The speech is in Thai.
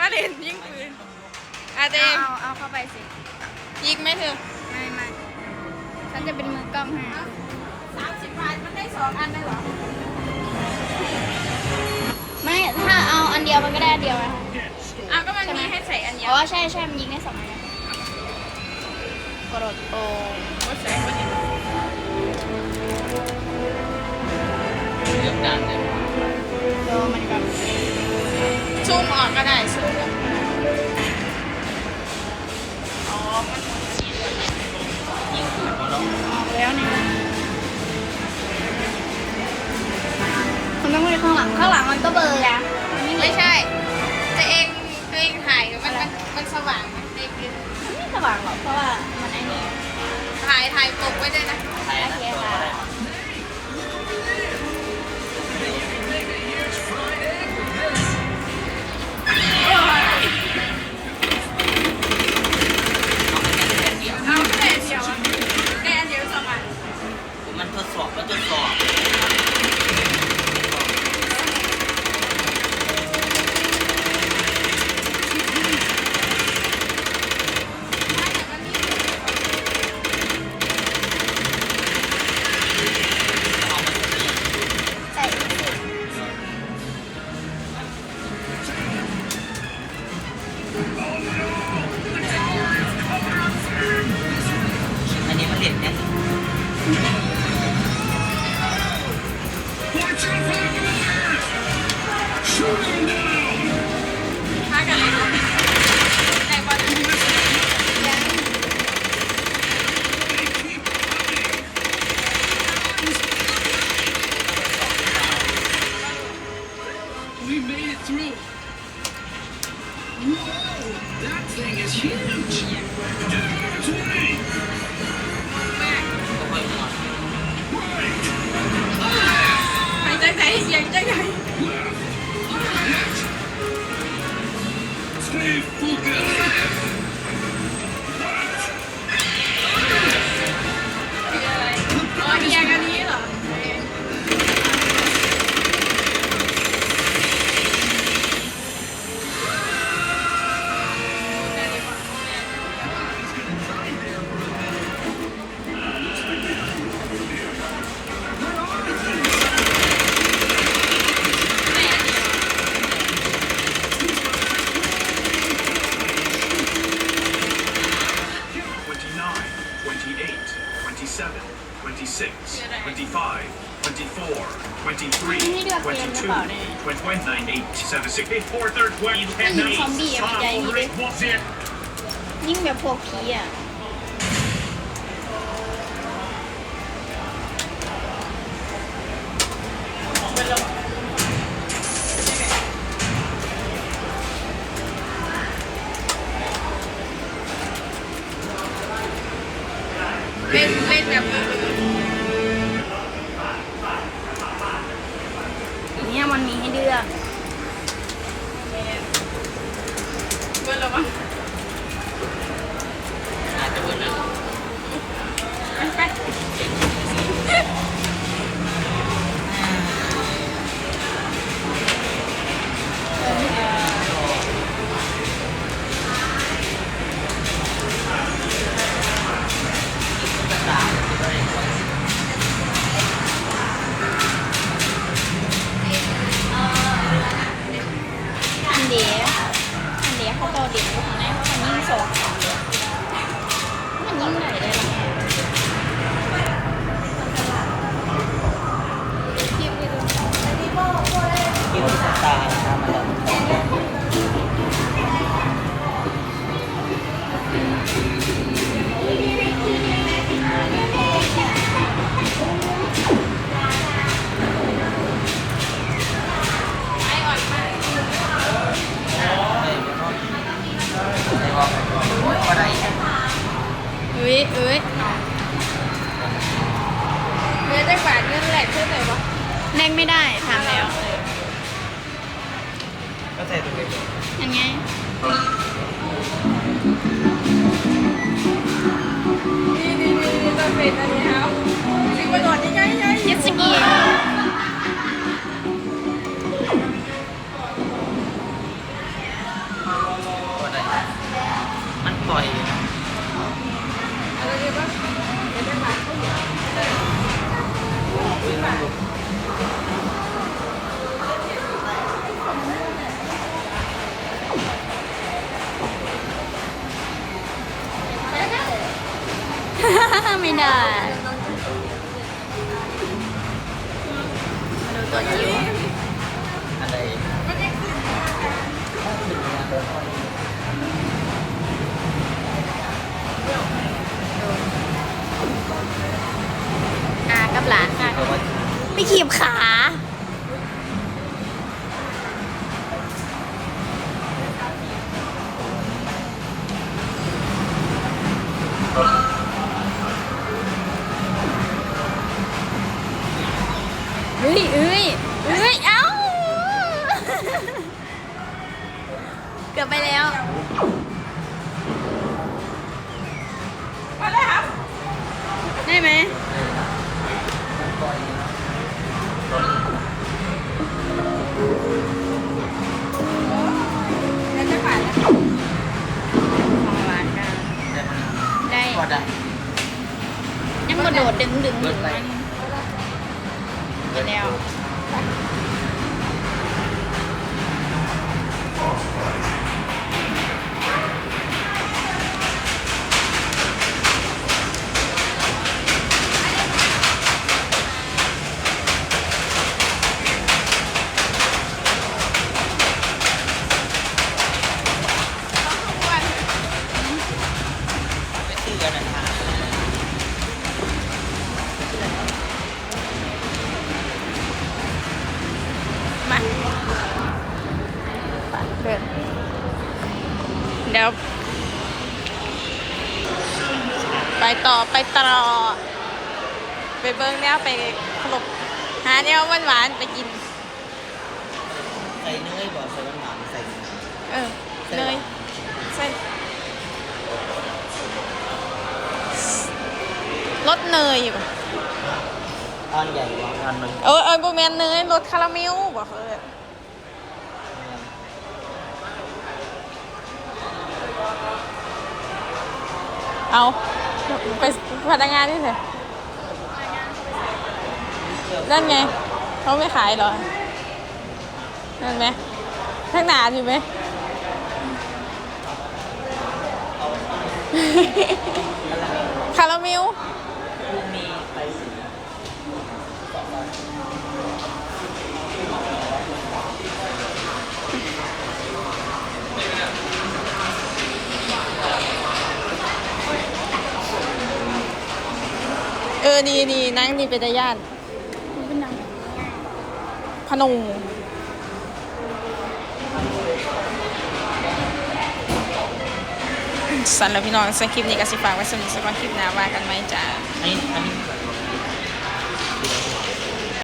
มาเล่นยิงปืนอาเจเอางเอาเอาเข้าไปสิ ยิงไหมเธอไม่ไม่ฉันจะเป็นมือกล้องให้สามสิบบาทมันได้สองอันได้หรอ ไม่ถ้าเอาอันเดียวมันก็ได้อันเดียวนะคะอ้าวก็มันมีให้ใส่อันเดียอ๋วอใช่ใช่มันยิงได้สองอันนะกดโอก็ใส่คนนี้เรื่องดันเลยโดมันแบบ ซูมออกก็ได้ซูมอ๋อมันยิงปืนมาแล้วออกแล้วเนี่ยมันต้องไปข้างหลังข้างหลังมันก็เบลอร์อะมันไม่ไม่ใช่ 27, 26, 25, 24, 23, 22, 29, 8, 7, 6, 8, 4, 3, 20, 10, 9, 5, 4, 3, 2, 1. ยิ่งแบบพวกผีอ่ะ เ คิวที่ตาตามม ก็ใส่ตรงนี้ยังไงนี่นี่นี่ตันเป็นอันนี้ครับ น่ะมาดูตัวจิ๋วอะไรอากับหลานค่ะเพราะว่าไปขีบขา เฮ้ยเอ้ยเอ้ยเอ้า เกือบไปแล้วได้ไหมแล้วจะผ่านแล้วของหวานกันได้ได้พอได้ยังกระโดดดึงดึงเบิดึดงไปมัน กินแล้ว ไปต่อไปต่อไปเบิ้งแล้วไปขลบหาเนี่ยหวานหวานๆไปกิน ใส่เนยบอกใส่หวานๆใส่เนยเออเนยเส้นรสเนยอยู่ปะอ่อนใหญ่กว่าอ่อนมันเออเออโบแมนเนยรสคาราเมลบอกเออเอา ไปพนักงานนี่เถอะนั่นไง เขาไม่ขายหรอ นั่นไหมข้างหนาอยู่ไหม คาราเมล ผู้มีไปสีเออดีดีนั่งดีเป็นญาติเป็นนางพนงสันแล้วพี่น้องสักคลิปนี้ก็สิฝากไว้สำหรับสักคลิปหน้าว่ากันไหมจ้าอันนี้อันนี้